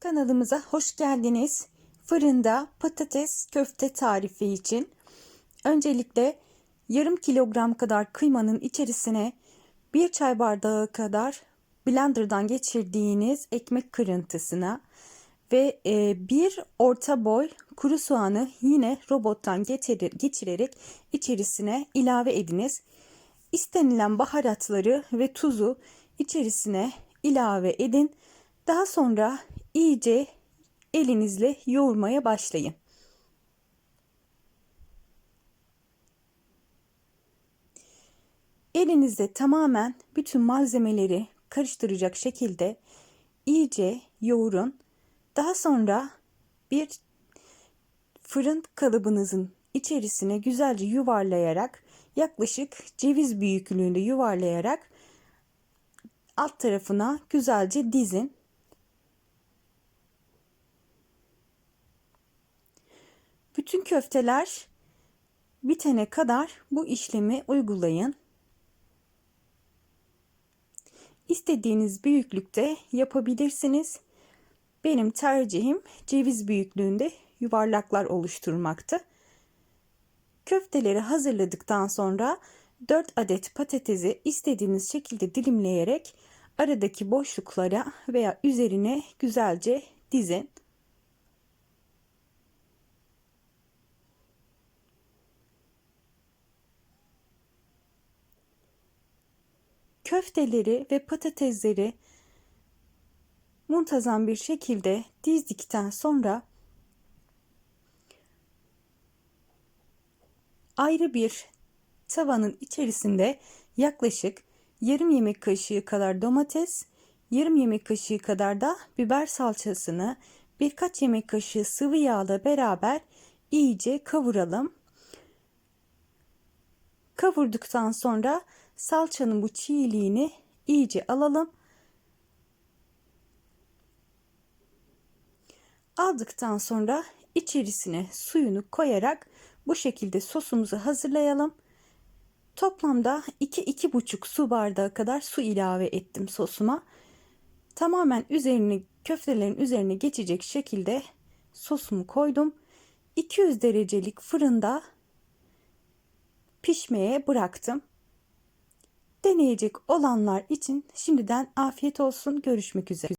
Kanalımıza hoş geldiniz. Fırında patates köfte tarifi için öncelikle yarım kilogram kadar kıymanın içerisine bir çay bardağı kadar blenderdan geçirdiğiniz ekmek kırıntısına ve e, bir orta boy kuru soğanı yine robottan geçirerek içerisine ilave ediniz. İstenilen baharatları ve tuzu içerisine ilave edin. Daha sonra iyice elinizle yoğurmaya başlayın. Elinizde tamamen bütün malzemeleri karıştıracak şekilde iyice yoğurun. Daha sonra bir fırın kalıbınızın içerisine güzelce yuvarlayarak yaklaşık ceviz büyüklüğünde yuvarlayarak alt tarafına güzelce dizin. Bütün köfteler bitene kadar bu işlemi uygulayın. İstediğiniz büyüklükte yapabilirsiniz. Benim tercihim ceviz büyüklüğünde yuvarlaklar oluşturmaktı. Köfteleri hazırladıktan sonra 4 adet patatesi istediğiniz şekilde dilimleyerek aradaki boşluklara veya üzerine güzelce dizin. Köfteleri ve patatesleri muntazam bir şekilde dizdikten sonra ayrı bir tavanın içerisinde yaklaşık yarım yemek kaşığı kadar domates, yarım yemek kaşığı kadar da biber salçasını birkaç yemek kaşığı sıvı yağla beraber iyice kavuralım. Kavurduktan sonra salçanın bu çiğliğini iyice alalım. Aldıktan sonra içerisine suyunu koyarak bu şekilde sosumuzu hazırlayalım. Toplamda 2-2,5 su bardağı kadar su ilave ettim sosuma. Tamamen üzerine köftelerin üzerine geçecek şekilde sosumu koydum. 200 derecelik fırında pişmeye bıraktım. Deneyecek olanlar için şimdiden afiyet olsun. Görüşmek üzere.